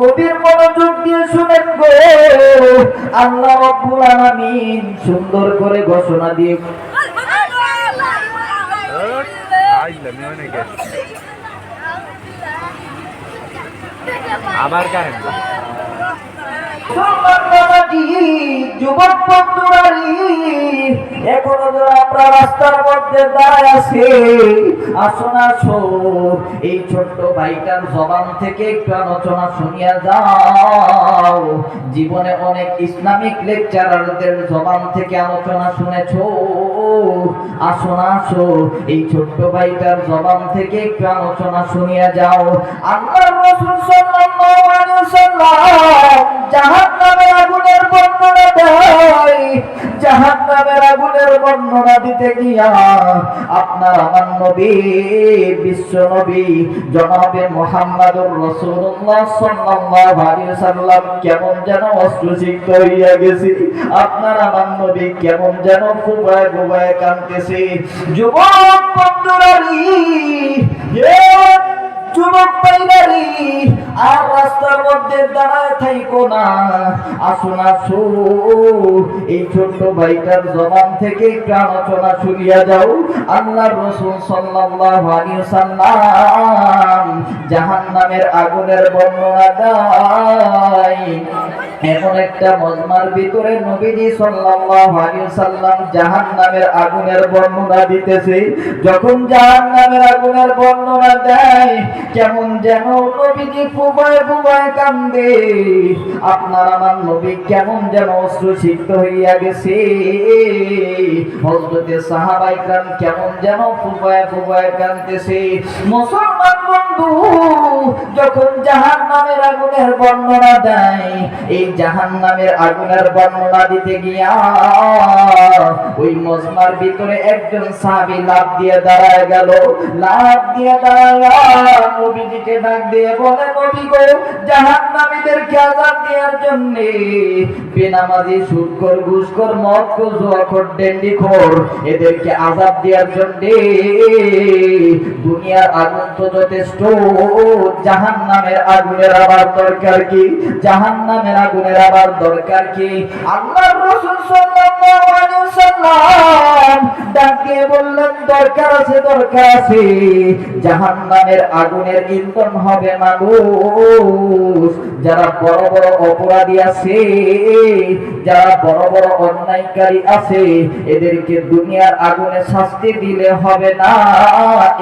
গভীর মনোযোগ দিয়ে শুনেন গো। আল্লাহ রব্বুল আলামিন সুন্দর করে ঘোষণা দিয়ে কারণ আবার সুবহানাল্লাহি, যুবক এখনও আমরা রাস্তার মধ্যে এই ছোট্ট ভাইটার থেকে একটু আলোচনা শুনিয়া জীবনে অনেক ইসলামিক লেকচারারদের জবান থেকে আলোচনা শুনেছো। আসো এই ছোট্ট ভাইটার জবান থেকে একটু আলোচনা শুনিয়া যাও। আল্লাহর রাসূল আগুনের বর্ণনা দেয়। আগুনের বর্ণনা দিতে গিয়া আপনার আমার নবী, বিশ্ব নবী, জনাবে সাল্লাল্লাহু আলাইহি কেমন যেন অস্ত্রসিক্ত হইয়া গেছে। আপনার আমার নবী কেমন যেন ফুবায় ফুবায় কাঁদতেছে যুবক বন্ধুরারি যুবক পাইলারি আর রাস্তার মধ্যে দাঁড়ায় থাইকো না। আসুন আসো এই ছোট্ট ভাইটার জবান থেকে শুনিয়া যাও। আল্লাহর রসুল সাল্লাল্লাহু আলাইহি সাল্লাম জাহান্নামের আগুনের বর্ণনা দেয়। এমন একটা মজমার ভিতরে নবীজি সাল্লাল্লাহু আলাইহি জাহান্নামের আগুনের বর্ণনা দিতেছে। যখন জাহান্নামের আগুনের বর্ণনা দেয়, কেমন যেন নবীজি ফুবায় ফুবায় কান্দে। আপনার আমার নবী কেমন যেন অশ্রু সিক্ত হইয়া গেছে। হযরতে সাহাবায়ে কেমন যেন ফুবায় ফুবায় কান্দেছে মুসলমান বন্ধু যখন জাহান্নামের আগুনের বর্ণনা দেয়, এই জাহান্নামের আগুনের বর্ণনা দিতে গিয়া ওই মজমার ভিতরে একজন লাভ দিয়ে দাঁড়ায় গেল। লাভ দিয়ে দাঁড়ায় ডাক দিয়ে বলে গো আযাব দেওয়ার জন্য বেনামাজি জুয়াখোর, ডেন্ডিখোর এদেরকে আযাব দেওয়ার জন্য দুনিয়ার আগুন তো যথেষ্ট জাহান্নামের আগুনের আবার দরকার কি? জাহান্নামের আগুনের আবার দরকার কি? আল্লাহর রাসূল ডাক বললেন, দরকার আছে দরকার আছে। জাহান্নামের আগুনের ইন্ধন হবে মানুষ। যারা বড় বড় অপরাধী আছে, যারা বড় বড় অন্যায়কারী আছে, এদেরকে দুনিয়ার আগুনে শাস্তি দিলে হবে না।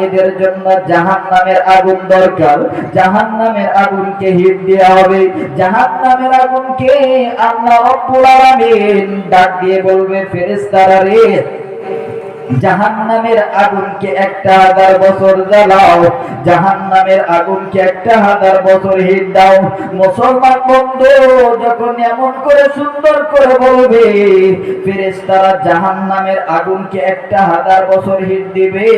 এদের জন্য জাহান্নামের আগুন দরকার। জাহান নামের আগুনকে হিট দেওয়া হবে। জাহান্নামের আগুনকে আল্লাহ ডাক দিয়ে বলবে ফেরেস্তারা রে জাহান্নামের আগুনকে একটা হাজার বছর জ্বালাও, জাহান্নামের আগুনকে একটা হাজার বছর হিট দাও। মুসলমান বন্ধু, যখন এমন করে সুন্দর করে বলবে, ফেরেশতারা জাহান্নামের আগুনকে একটা হাজার বছর হিট দিবে।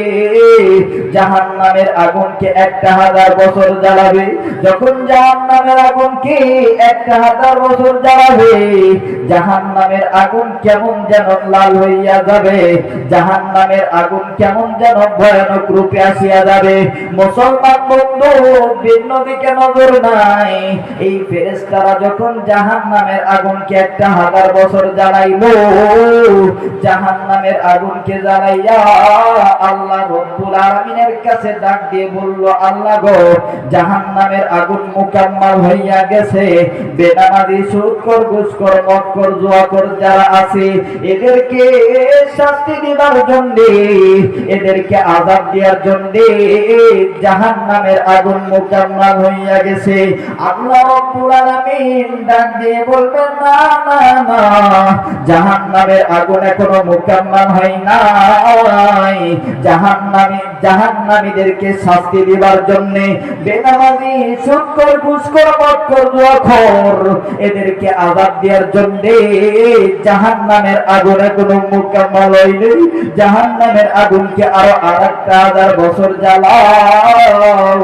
জাহান্নামের আগুনকে একটা হাজার বছর জ্বালাবে। যখন জাহান্নামের আগুনকে একটা হাজার বছর জ্বালাবে, জাহান্নামের আগুন কেমন যেন লাল হইয়া যাবে। জাহান নামের আগুন কেমন যেন ভয়ানক রূপে আসিয়া যাবে। মুসলমান বন্ধু, ভিন্ন দিকে নজর নাই। এই ফেরেশতারা যখন জাহান নামের আগুনকে একটা হাজার বছর জ্বালাইব জাহান নামের আগুনকে জ্বালাইয়া আল্লাহ রব্বুল আলামিনের কাছে ডাক দিয়ে বলল, আল্লাহ গো জাহান নামের আগুন মুকাম্মাল হইয়া গেছে। বেনামাজি সুদ কর ঘুষ কর মদ কর জুয়া কর যারা আছে, এদেরকে শাস্তি দিবার এদেরকে আজাব দেওয়ার জাহান নামের আগুন হইয়া গেছে। আল্লাহ ডাক দিয়ে না না না জাহান নামের আগুন এখনও মোকাম্মাল হয় নাই। জাহান নামে জাহান নামীদেরকে শাস্তি দিবার জন্য বেনামাজি সুৎকর ঘুষকর জুয়াখর এদেরকে আজাদ দেওয়ার জন্য জাহান নামের আগুন এখনও মোকাম্মাল হয়নি। জাহান নামের আগুনকে আরও আর একটা হাজার বছর জ্বালাও।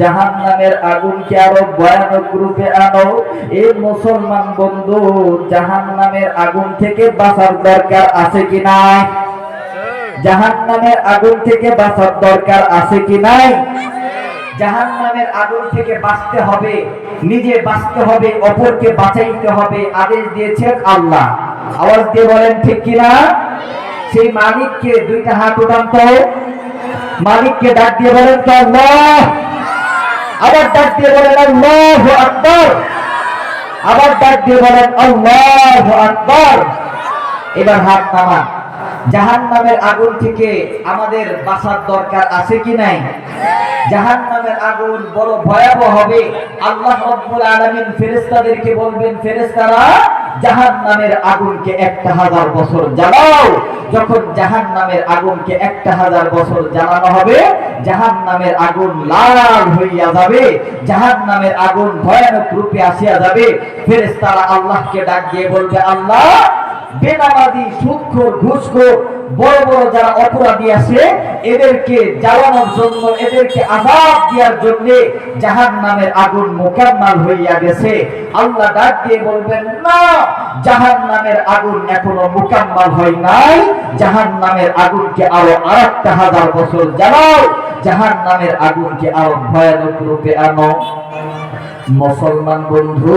জাহান নামের আগুনকে আরও ভয়ানক রূপে আনো। এ মুসলমান বন্ধু জাহান নামের আগুন থেকে বাঁচার দরকার আছে কি নাই? জাহান নামের আগুন থেকে বাঁচার দরকার আছে কি নাই? জাহান নামের আগুন থেকে বাঁচতে হবে, নিজে বাঁচতে হবে, অপরকে বাঁচাইতে হবে, আদেশ দিয়েছেন আল্লাহ। আওয়াজ দিয়ে বলেন ঠিক কিনা? সেই মালিককে দুইটা হাত উঠান তো মালিককে ডাক দিয়ে বলেন তো আল্লাহ। আবার ডাক দিয়ে বলেন আল্লাহ আকবর। আবার ডাক দিয়ে বলেন আল্লাহ আকবর। এবার হাত নামান। জাহান নামের আগুন থেকে আমাদের বাঁচার দরকার আছে কি নাই? জাহান নামের আগুন বড় ভয়াবহ হবে। আল্লাহ রব্বুল আলামিন ফেরেশতাদেরকে বলবেন, ফেরেশতারা জাহান নামের আগুনকে একটা হাজার বছর জ্বালাও। যখন জাহান নামের আগুনকে একটা হাজার বছর জ্বালানো হবে জাহান নামের আগুন লাল হইয়া যাবে। জাহান নামের আগুন ভয়ানক রূপে আসিয়া যাবে। ফেরেশতারা আল্লাহকে ডাক দিয়ে বলবে, আল্লাহ বেনামাজি সুদখোর ঘুষখোর, বড় বড় যারা অপরাধী আছে, এদেরকে জ্বালানোর জন্য, এদেরকে আজাদ দেওয়ার জন্য জাহান নামের আগুন মোকাম্মাল হইয়া গেছে। আল্লাহ ডাক দিয়ে বলবেন, না জাহান নামের আগুন এখনও মোকাম্মাল হয় নাই। জাহান নামের আগুনকে আরও আরেকটা হাজার বছর জ্বালাও। জাহান নামের আগুনকে আরও ভয়ানক রূপে আনো। মুসলমান বন্ধু,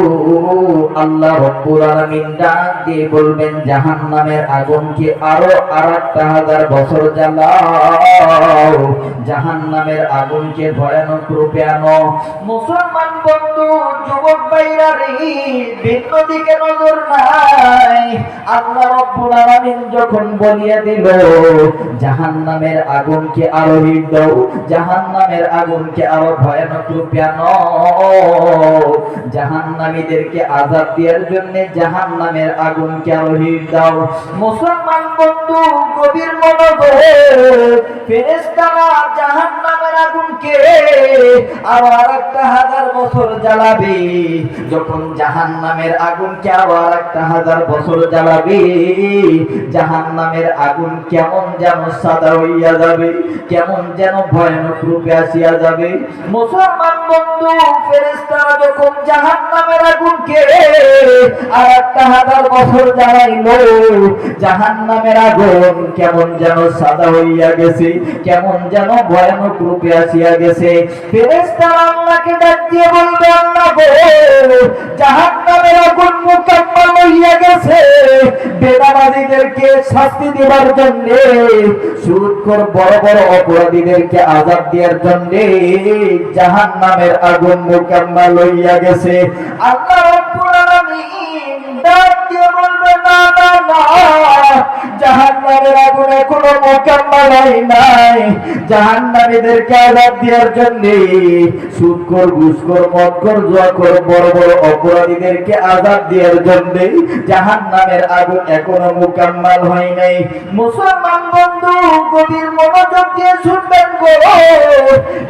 আল্লাহ রব্বুল আলামিন ডাক দিয়ে বলবেন, জাহান্নামের আগুনকে আরও আরেকটা হাজার বছর জ্বালাও। জাহান্নামের আগুনকে ভয়ানক রূপে আনো। মুসলমান বন্ধু, যুবক বাইরা রে, ভিন্ন দিকে নজর নাই জাহান্নামীদেরকে দেওয়ার জন্য আগুনকে আরও হিট দাও। মুসলমান বন্ধু মনোযোগ ফেরেশতারা জাহান্নামের আগুনকে জাহান্নামের আগুন কেমন যেন ভয়ানক রূপে আসিয়া যাবে। মুসলমান বন্ধু, ফেরেশতারা যখন জাহান্নামের আগুনকে আর একটা হাজার বছর জ্বালাইলো, জাহান্নামের আগুন কেমন যেন সাদা হইয়া গেছে, কেমন যেন ভয়ানক রূপে আসিয়া গেছে। ফেরেশতারা আল্লাহকে ডাক বলবে, আল্লাহ গো, জাহান্নামের আগুন মুকাম্মাল হইয়া গেছে। বেনামাজিদেরকে শাস্তি দেওয়ার জন্য সুদখোর বড় বড় অপরাধীদেরকে আজাদ দেওয়ার জন্য জাহান্নামের আগুন মুকাম্মাল হইয়া গেছে। আল্লাহ রাব্বুল বলবে, না না না। জাহান্নামের আগুন হয় নাই। দেওয়ার জন্য বড় বড় অপরাধীদেরকে আজাদ দেওয়ার জন্য জাহান্নামের আগুন এখনও মোকাম্মাল হয় নাই। মুসলমান বন্ধু, গভীর মনোযোগ দিয়ে শুনবেন গো।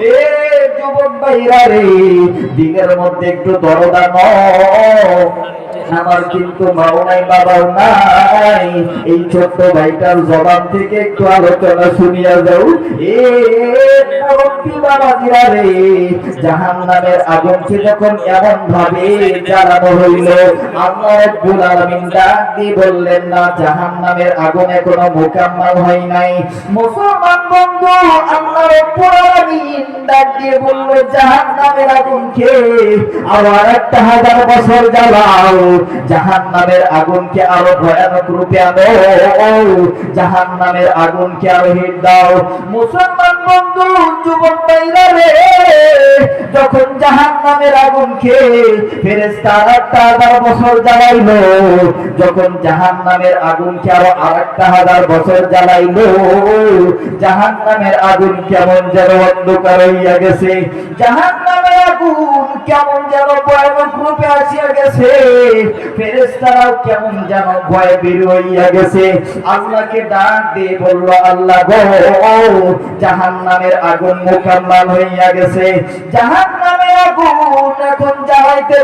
এ যুবক ভাইরা রে, দিনের মধ্যে একটু দরদা নয় আমার কিন্তু বাবাও নাই। এই ছোট্ট ভাইটার থেকে একটু আলোচনা শুনিয়া যাও। এ জাহান নামের আগুন এখনও মোকাম্মাল হয় নাই। মুসলমান বন্ধু, আল্লাহ রব্বুল জাহান নামের আবার একটা হাজার বছর জ্বালাও। জাহান নামের আগুনকে আরও ভয়ানক রূপে আনো। জাহান নামের আগুনকে আরও হিট দাও। মুসলমান বন্ধু, যুবক রে, যখন জাহান নামের আগুনকে ফেরেশতারা একটা হাজার বছর জ্বালাইলো, যখন জাহান নামের আগুনকে আরও আরেকটা হাজার বছর জ্বালাইলো জাহান নামের আগুন কেমন যেন অন্ধকার হইয়া গেছে। জাহান নামের আগুন কেমন যেন ভয়ানক রূপে আসিয়া গেছে। ফেরেশতারাও কেমন যেন ভয় বের হইয়া গেছে। আল্লাহকে ডাক দিয়ে বলল, আল্লাহ গো জাহান নামের আগুন মোকাম্মাল হইয়া গেছে। জাহান নামের আগুন এখন জ্বালাইতে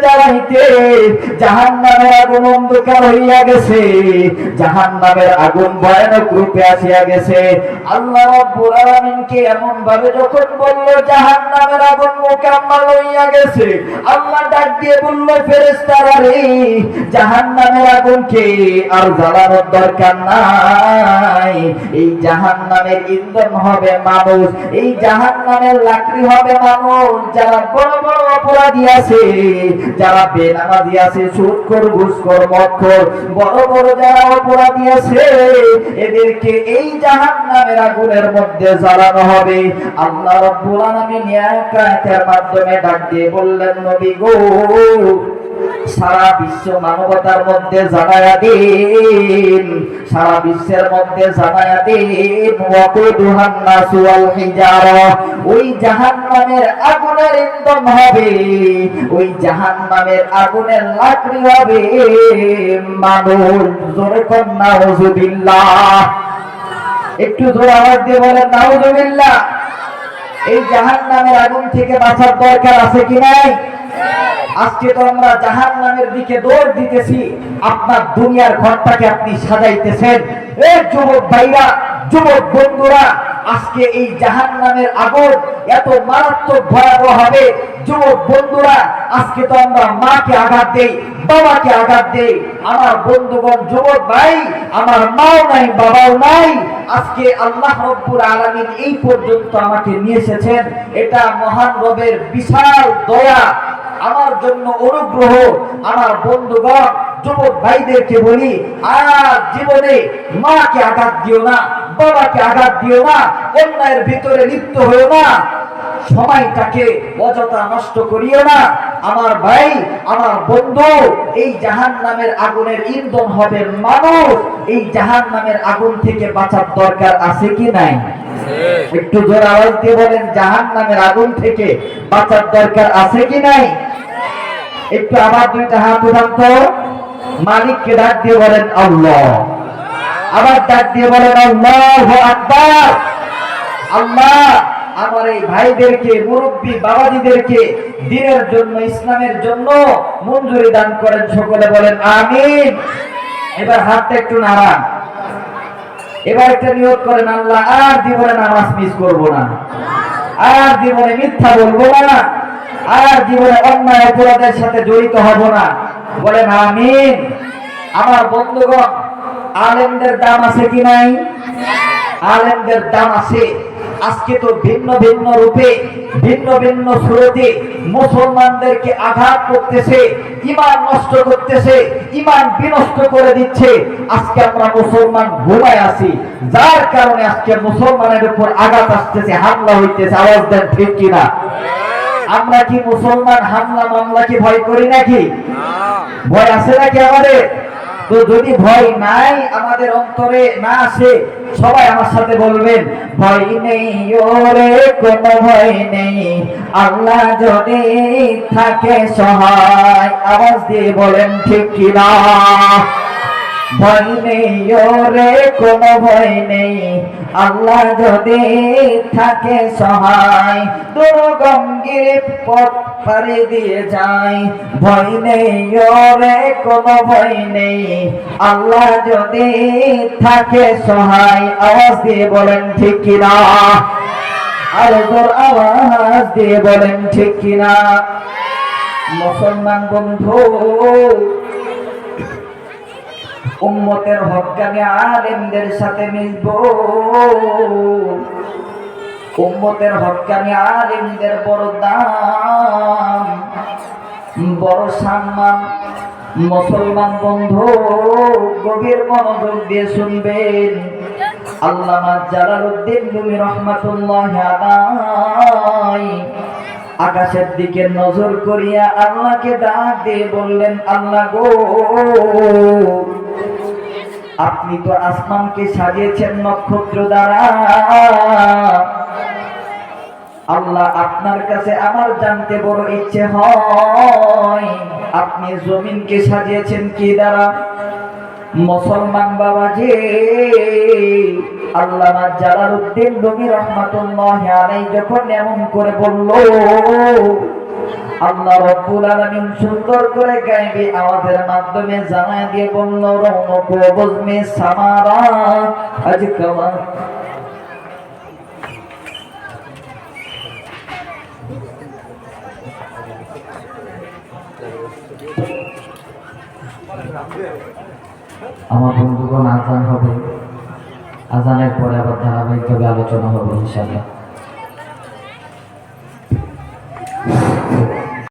আগুন অন্ধকার আর জ্বালানোর দরকার নাই। এই জাহান নামের ইন্ধন হবে মানুষ, এই জাহান নামের লাকড়ি হবে মানুষ, যারা বড় বড় অপরাধী আছে। যারা বেনামাজি আছে সুৎকর ঘুষখোর মদখোর বড় বড় যারা অপরাধী আছে, এদেরকে এই জাহান নামের আগুনের মধ্যে জ্বালানো হবে। আল্লাহ রব্বুল আলামিন এক মাধ্যমে ডাক দিয়ে বললেন, নবী গো সারা বিশ্ব মানবতার মধ্যে জানায়া দিন। সারা বিশ্বের মধ্যে জানায়া দিন। ওয়াকুদুহান নাসু ওয়াল হিজারা ওই জাহান্নামের আগুনের ইন্ধন হবে। ওই জাহান্নামের আগুনের লাকড়ি হবে। মানুষ জোরে কর নাউজুবিল্লাহ একটু জোরে আওয়াজ দিয়ে বলেন নাউজুবিল্লাহ এই জাহান্নামের আগুন থেকে বাঁচার দরকার আছে কি নাই? আজকে তো আমরা জাহান নামের দিকে দৌড় দিতেছি, আপনার দুনিয়ার ঘরটাকে আপনি সাজাইতেছেন। এ যুবক ভাইরা, যুবক বন্ধুরা, আজকে এই জাহান নামের আগুন এত মারাত্মক ভয়াবহ হবে। যুবক বন্ধুরা, আজকে তো আমরা মাকে আঘাত দেই, বাবাকে আঘাত দেই। আমার বন্ধুগণ, যুবক ভাই, আমার মাও নাই, বাবাও নাই। আজকে আল্লাহ রব্বুল আলামিন এই পর্যন্ত আমাকে নিয়ে এসেছেন। এটা মহান রবের বিশাল দয়া। আমার জন্য অনুগ্রহ আমার বন্ধুগণ যুবক ভাইদেরকে বলি আর জীবনে মাকে আঘাত দিও না বাবাকে আঘাত দিও না অন্যায়ের ভিতরে লিপ্ত হয়েও না সময়টাকে অযথা নষ্ট করিও না। আমার ভাই আমার বন্ধু এই জাহান নামের আগুনের ইন্ধন হবে মানুষ এই জাহান নামের আগুন থেকে বাঁচার দরকার আছে কি নাই? একটু জোর আওয়াজ দিয়ে বলেন জাহান নামের আগুন থেকে বাঁচার দরকার আছে কি নাই? একটু আবার দুইটা হাত উঠান তো মালিককে ডাক দিয়ে বলেন, আল্লাহ। আবার ডাক দিয়ে বলেন, আল্লাহ আকবার। আল্লাহ আমার এই ভাইদেরকে, মুরব্বী বাবাজিদেরকে দিনের জন্য, ইসলামের জন্য মঞ্জুরি দান করেন সকলে বলেন, আমিন। এবার হাতটা একটু নাড়ান। এবার একটা নিয়োগ করেন, আল্লাহ, আর জীবনে নামাজ মিস করব না। আর জীবনে মিথ্যা বলব না। আর জীবনে অন্যায় অপরাধের সাথে জড়িত হব না। বলেন, আমিন। আমার বন্ধুগণ, আলেমদের দাম আছে কি নাই? আলেমদের দাম আছে। আজকে তো ভিন্ন ভিন্ন রূপে, ভিন্ন ভিন্ন সুরতে মুসলমানদেরকে আঘাত করতেছে ইমান নষ্ট করতেছে ইমান বিনষ্ট করে দিচ্ছে। আজকে আমরা মুসলমান ঘুমায় আছি। যার কারণে আজকে মুসলমানের উপর আঘাত আসতেছে, হামলা হইতেছে। আওয়াজ দেন ঠিক কিনা? আমরা কি মুসলমান হামলা মামলা কি ভয় করি নাকি? ভয় আছে নাকি আমাদের? তো যদি ভয় নাই, আমাদের অন্তরে না আসে, সবাই আমার সাথে বলবেন, ভয় নেই ওরে, কোনো ভয় নেই। আল্লাহ যদি থাকে সহায়, আওয়াজ দিয়ে বলেন, ঠিক কিনা? ভয় নেই কোনো ভয় নেই। আল্লাহ যদি থাকে সহায়, দুর্গঙ্গির পথ দিয়ে যায়। ভয় নেই কোনো ভয় নেই। আল্লাহ যদি থাকে সহায়, আওয়াজ দিয়ে বলেন ঠিক কিনা? তোর আওয়াজ দিয়ে বলেন ঠিক কিনা? মুসলমান বন্ধু উম্মতের হকানে আলেমদের সাথে মিশব উম্মতের হকানে আলেমদের বড় দাম, বড় সম্মান। মুসলমান বন্ধু, গভীর মনোযোগ দিয়ে শুনবেন। আল্লামা জালালউদ্দিন রুমি রহমাতুল্লাহ আলাই আকাশের দিকে নজর করিয়া আল্লাহকে ডাক দিয়ে বললেন, আল্লাহ গো আপনি তো আসমানকে সাজিয়েছেন নক্ষত্র দ্বারা। আল্লাহ আপনার কাছে আমার জানতে বড় ইচ্ছে হয়। আপনি জমিনকে সাজিয়েছেন কি দ্বারা? মুসলমান বাবা যে আল্লামা জালালউদ্দিন রুমি রহমাতুল্লাহ আলাই যখন এমন করে বলল আল্লাহ রব্বুল আলামিন সুন্দর করে গাইবে আমাদের মাধ্যমে জানায় দিয়ে বলল রৌনক বজমে সামারা। আজ কামা। আমার বন্ধুগণ, আজান হবে। আজানের পরে আবার ধারাবাহিকভাবে আলোচনা হবে, ইনশাআল্লাহ। Thank you.